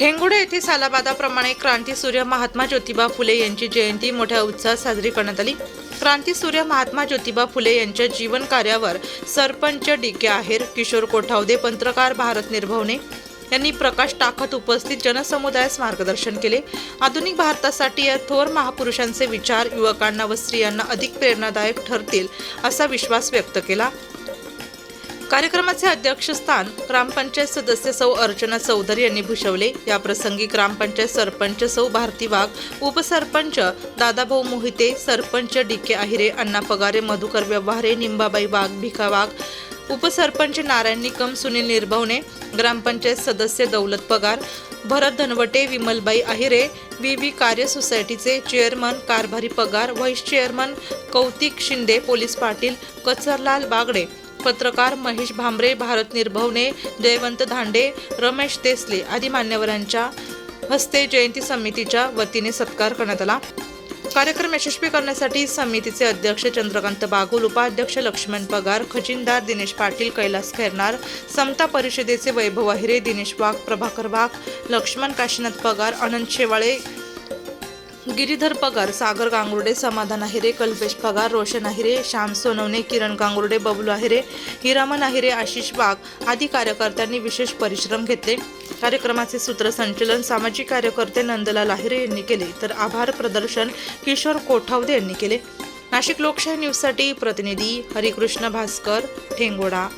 ठेंगुडे येथे सालाबादाप्रमाणे क्रांतीसूर्य महात्मा ज्योतिबा फुले यांची जयंती मोठ्या उत्साहात साजरी करण्यात आली. क्रांतीसूर्य महात्मा ज्योतिबा फुले यांच्या जीवन कार्यावर सरपंच डी के आहेर किशोर कोठावदे पत्रकार भारत निर्भवने यांनी प्रकाश टाकत उपस्थित जनसमुदायास मार्गदर्शन केले. आधुनिक भारतासाठी या थोर महापुरुषांचे विचार युवकांना व स्त्रियांना अधिक प्रेरणादायक ठरतील असा विश्वास व्यक्त केला. कार्यक्रमाचे अध्यक्षस्थान ग्रामपंचायत सदस्य सौ अर्चना चौधरी यांनी भूषवले. या प्रसंगी ग्रामपंचायत सरपंच सौ भारती वाघ उपसरपंच दादाभाऊ मोहिते सरपंच डी के आहिरे अण्णा पगारे मधुकर व्यवहारे निंबाबाई वाघ भिका वाघ उपसरपंच नारायण निकम सुनील निर्भवणे ग्रामपंचायत सदस्य दौलत पगार भरत धनवटे विमलबाई आहिरे व्ही व्ही कार्य सोसायटीचे chairman Karbhari Pagar vice chairman Kautik Shinde police Patil Kacharlal Bagde पत्रकार महेश भांबरे भारत निर्भवने जयवंत धांडे रमेश देसले आदी मान्यवरांच्या हस्ते जयंती समितीच्या वतीने सत्कार करण्यात आला. कार्यक्रम यशस्वी करण्यासाठी समितीचे अध्यक्ष चंद्रकांत बागुल उपाध्यक्ष लक्ष्मण पगार खजिनदार दिनेश पाटील कैलास खैरनार समता परिषदेचे वैभव अहिरे दिनेश वाघ प्रभाकर वाघ लक्ष्मण काशीनाथ पगार अनंत शेवाळे गिरीधर पगार सागर गांगुर्डे समाधान आहिरे कल्पेश पगार रोशन आहिरे श्याम सोनवणे किरण गांगुर्डे बबलू आहिरे हिरामन आहिरे आशिष वाघ आदी कार्यकर्त्यांनी विशेष परिश्रम घेतले. कार्यक्रमाचे सूत्रसंचलन सामाजिक कार्यकर्ते नंदलाल आहिरे यांनी केले. तर आभार प्रदर्शन किशोर कोठावदे यांनी केले. नाशिक लोकशाही न्यूजसाठी प्रतिनिधी हरिकृष्ण भास्कर ठेंगोडा.